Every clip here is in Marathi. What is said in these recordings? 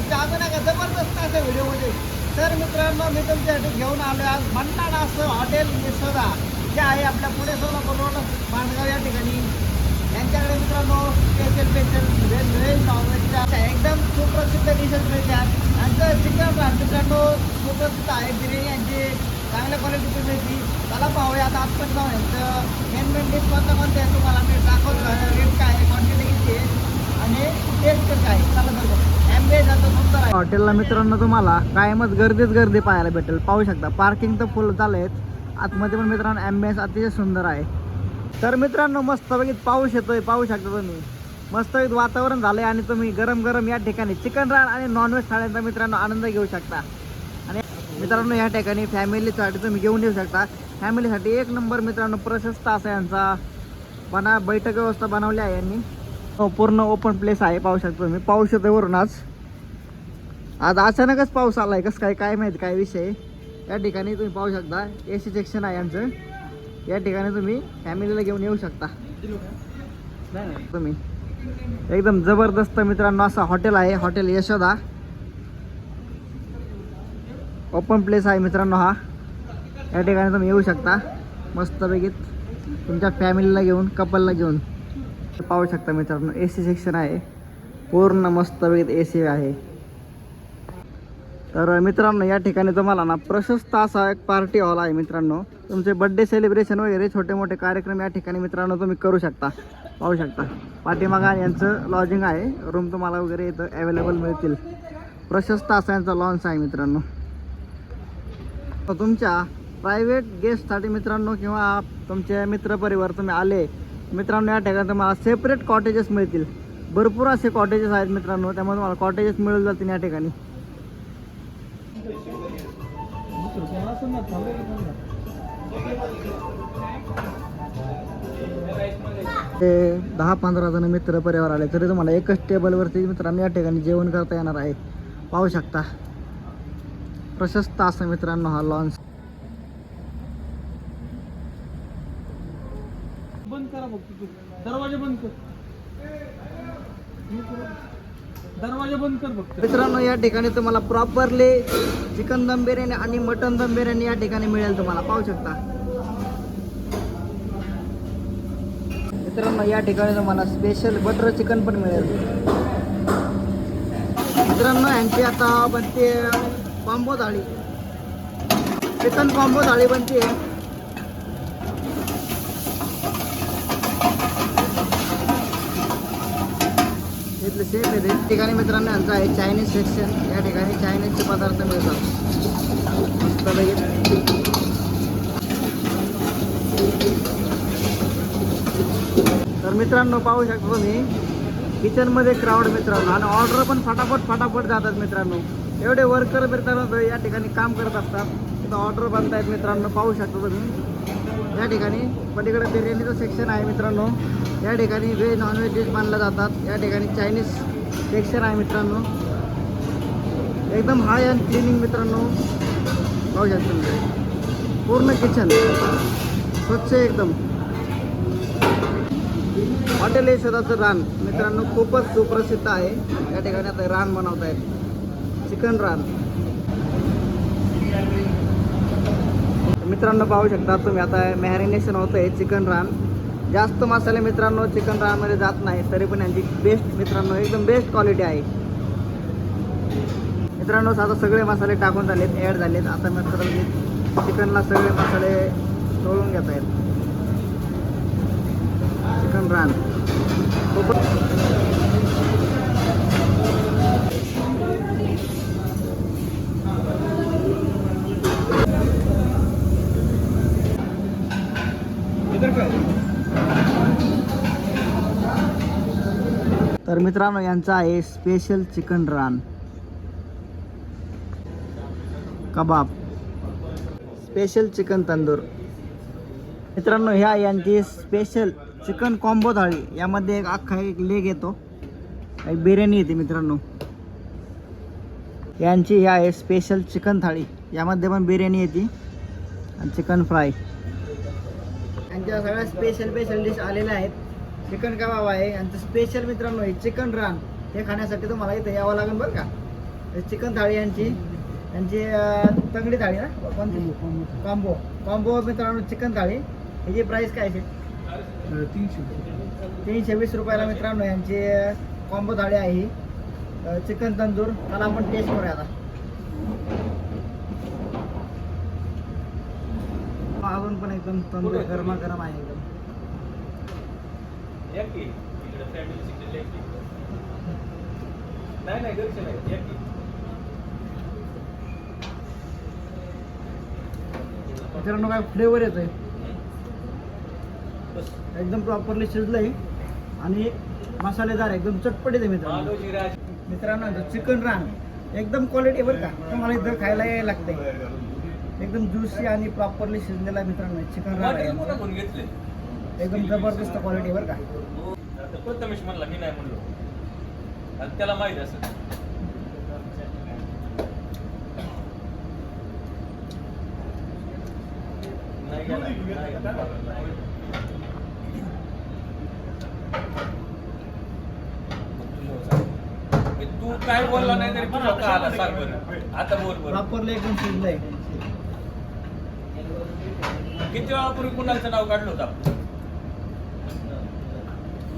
युट्यूबच्या अजून जबरदस्त असे व्हिडिओमध्ये. तर मित्रांनो मी तुमच्यासाठी घेऊन आलो आज भन्नाड असं हॉटेल मिसोदा जे आहे आपल्या पुणे सोलापूर रोड माणगाव या ठिकाणी. यांच्याकडे मित्रांनो स्पेशल स्पेशल व्हेज व्हेज नॉनव्हेजच्या एकदम सुप्रसिद्ध डिशेस मिळतात. यांचं चिकन रान मित्रांनो सुप्रसिद्ध आहे बिर्याणी यांची. चांगल्या क्वालिटीची मिळते. त्याला पाहूया आता आजपर्यंत जाऊन यांचं मेन मेन डिश कोणता कोणते आहे तुम्हाला मी दाखवतो रेट काय आहे क्वांटिटी किती आहे आणि टेस्ट कसं आहे चला बरोबर ॲम्बियन्स आता सुंदर आहे हॉटेलला मित्रांनो तुम्हाला कायमच गर्दीच गर्दी पाहायला भेटेल. पाहू शकता पार्किंग तर फुल झालं आहेत. आतमध्ये पण मित्रांनो ॲम्बियन्स अतिशय सुंदर आहे. तर मित्रांनो मस्त बघित पाऊस येतोय पाहू शकता तुम्ही. मस्त वातावरण झालंय आणि तुम्ही गरम गरम या ठिकाणी चिकन रान आणि नॉनव्हेज खाण्याचा मित्रांनो आनंद घेऊ शकता. आणि मित्रांनो या ठिकाणी फॅमिलीसाठी तुम्ही घेऊन येऊ शकता. फॅमिलीसाठी एक नंबर मित्रांनो प्रशस्त असा यांचा बना बैठक व्यवस्था बनवली आहे यांनी. हो, पूर्ण ओपन प्लेस आहे पाहू शकता तुम्ही. पाऊस येतोय वरून आज. आज अचानकच पाऊस आलाय. कसं काय काय माहीत काय विषय या ठिकाणी तुम्ही पाहू शकता ए सी सेक्शन आहे आमचं. या ठिकाणी तुम्ही फॅमिलीला घेऊन येऊ शकता. तुम्ही. एकदम जबरदस्त मित्रांनो असा हॉटेल आहे. हॉटेल यशोदा. ओपन प्लेस आहे मित्रांनो हा. या ठिकाणी तुम्ही येऊ शकता. मस्तपैकी तुमच्या फॅमिलीला घेऊन कपलला घेऊन. पाहू शकता मित्रांनो ए सी सेक्शन आहे. पूर्ण मस्तपैकी ए सी आहे. तर मित्रांनो या ठिकाणी तुम्हाला ना प्रशस्त असा एक पार्टी हॉल आहे मित्रांनो. तुमचे बड्डे सेलिब्रेशन वगैरे छोटे मोठे कार्यक्रम या ठिकाणी मित्रांनो तुम्ही करू शकता पाहू शकता. पाठीमागा यांचं लॉजिंग आहे रूम तुम्हाला वगैरे इथं अवेलेबल मिळतील. प्रशस्त असा यांचा लॉन्च आहे मित्रांनो. तर तुमच्या प्रायव्हेट गेस्टसाठी मित्रांनो किंवा तुमचे मित्रपरिवार तुम्ही आले मित्रांनो या ठिकाणी तुम्हाला सेपरेट कॉटेजेस मिळतील. भरपूर असे कॉटेजेस आहेत मित्रांनो त्यामुळे तुम्हाला कॉटेजेस मिळून जातील या ठिकाणी. ते दहा पंधरा जण मित्र परिवार आले तरी तुम्हाला एकच टेबलवरती मित्रांनो या ठिकाणी जेवण करता येणार आहे. पाहू शकता. प्रशस्त असं मित्रांनो हा लॉन्च बंद करा बघ दरवाजा बंद कर. दरवाजा बंद कर फक्त. मित्रांनो या ठिकाणी तुम्हाला प्रॉपरली चिकन दम बिर्याणी आणि मटन दम बिर्याणी या ठिकाणी मिळेल तुम्हाला. पाहू शकता. मित्रांनो या ठिकाणी तुम्हाला स्पेशल बटर चिकन पण मिळेल. मित्रांनो यांची आता बनते कॉम्बो थाळी. चिकन कॉम्बो थाळी बनते. सांगितलं सेम आहे ठिकाणी मित्रांनो यांचं आहे चायनीज सेक्शन या ठिकाणी चायनीजचे पदार्थ मिळतात. मस्तपैकी तर मित्रांनो पाहू शकतो तुम्ही किचनमध्ये क्राऊड मित्रांनो. आणि ऑर्डर पण फटाफट फटाफट जातात मित्रांनो. एवढे वर्कर मित्रांनो या ठिकाणी काम करत असतात. तिथं ऑर्डर बनतायत मित्रांनो. पाहू शकतो तुम्ही. या ठिकाणी पलीकडे बिर्याणीचं सेक्शन आहे मित्रांनो. या ठिकाणी व्हेज नॉनव्हेज डिश बनल्या जातात. या ठिकाणी चायनीज सेक्शन आहे मित्रांनो. एकदम हाय अँड क्लिनिंग मित्रांनो. पाहू शकता पूर्ण किचन स्वच्छ एकदम. हॉटेल यशोदाचं रान. मित्रांनो खूपच सुप्रसिद्ध आहे. या ठिकाणी आता रान बनवत आहेत चिकन रान. मित्रांनो पाहू शकता तुम्ही. आता मॅरिनेशन होतं आहे चिकन रान. जास्त मसाले मित्रांनो चिकन रानमध्ये जात नाही तरी पण यांची बेस्ट मित्रांनो एकदम बेस्ट क्वालिटी आहे. मित्रांनो आता सगळे मसाले टाकून झालेत ॲड झालेत. आता मित्रांनो चिकनला सगळे मसाले तळून घेत आहेत. चिकन रान. मित्रांनो यांचा आहे स्पेशल चिकन रान कबाब. Special chicken tandoor. मित्रांनो ह्या यांची स्पेशल चिकन कॉम्बो थाळी. यामध्ये एक अख्खा एक लेग येतो. एक बिर्याणी येते मित्रांनो. यांची ह्या आहे स्पेशल चिकन थाळी. यामध्ये पण बिर्याणी येते. आणि चिकन फ्राय यांच्या सगळ्या स्पेशल स्पेशल डिश आलेल्या आहेत. चिकन कबाब आहे? यांचं स्पेशल मित्रांनो हे चिकन रान. हे खाण्यासाठी तुम्हाला इथं यावं लागेल बरं का? चिकन थाळी यांची. यांची तंगडी थाळी ना? कोणती? कॉम्बो कॉम्बो मित्रांनो चिकन थाळी. ह्याची प्राईस काय आहे? तीनशे तीनशे वीस रुपयाला मित्रांनो यांची कॉम्बो थाळी आहे चिकन तंदूर. त्याला आपण टेस्ट करूया आता. अजून पण एकदम तंदूर गरमा गरम आहे एकदम. नाही नाही घरचे नाही. या की. मित्रांनो काय फ्लेवर येतोय. एकदम प्रॉपरली शिजलंय. आणि मसालेदार एकदम चटपटीत आहे मित्रांनो. मित्रांनो चिकन रान एकदम क्वालिटी बरं का. तुम्हाला इथं खायला यायला लागतंय. एकदम ज्युसी आणि प्रॉपरली शिजलेला मित्रांनो चिकन रान. घेतले. एकदम जबरदस्त क्वालिटी बरं का? प्रथमेश म्हणला? मी नाही म्हणलो. आणि त्याला माहीत असं नाही गेला, नाही गेला. तू काय बोलला नाही तरी का आला सांग बरं आता बोल बरं. प्रॉपरली एकदम शिजलंय किती वेळापूर्वी कुणाचं नाव काढलं होतं आपण?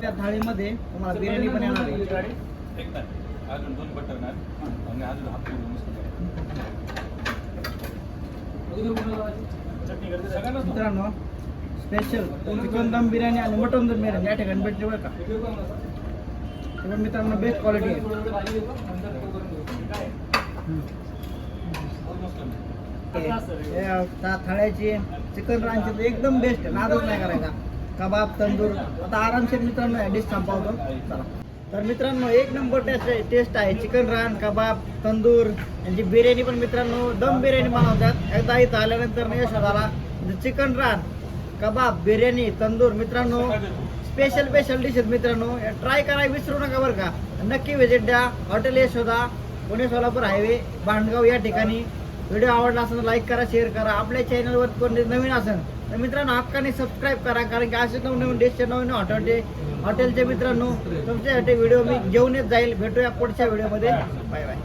त्या थाळीमध्ये तुम्हाला बिर्याणी पण येणार आहे. एक नाही. अजून दोन बटर नान आणि अजून हाफ मस्त सगळ्यांना मित्रांनो स्पेशल चिकन दम बिर्याणी आणि मटन दम बिर्याणी या ठिकाणी भेटते बरं का? ते पण मित्रांनो बेस्ट क्वालिटी आहे. हे, थाळ्याची चिकन तर एकदम बेस्ट आहे. नादच नाही करायचा. कबाब तंदूर. आता आरामशीर मित्रांनो डिश संपवतो. चला. तर मित्रांनो एक नंबर टेस्ट आहे टेस्ट आहे. चिकन रान कबाब तंदूर यांची बिर्याणी पण मित्रांनो दम बिर्याणी बनवतात. एकदा इथं आल्यानंतर यश यशोदाला म्हणजे चिकन रान कबाब बिर्याणी तंदूर मित्रांनो स्पेशल स्पेशल डिश आहेत मित्रांनो ट्राय करायला विसरू नका बरं का. नक्की व्हिजिट द्या. हॉटेल यशोदा पुणे सोलापूर हायवे भांडगाव या ठिकाणी. व्हिडिओ आवडला असेल लाईक करा शेअर करा. आपल्या चॅनलवर कोणी नवीन असेल तर मित्रांनो हक्काने सबस्क्राईब करा कारण की असे नवनवीन डिशचे नवीन हॉटेलचे हॉटेलचे मित्रांनो तुमच्यासाठी व्हिडिओ मी घेऊन येत जाईल. भेटूया पुढच्या व्हिडिओमध्ये. Bye bye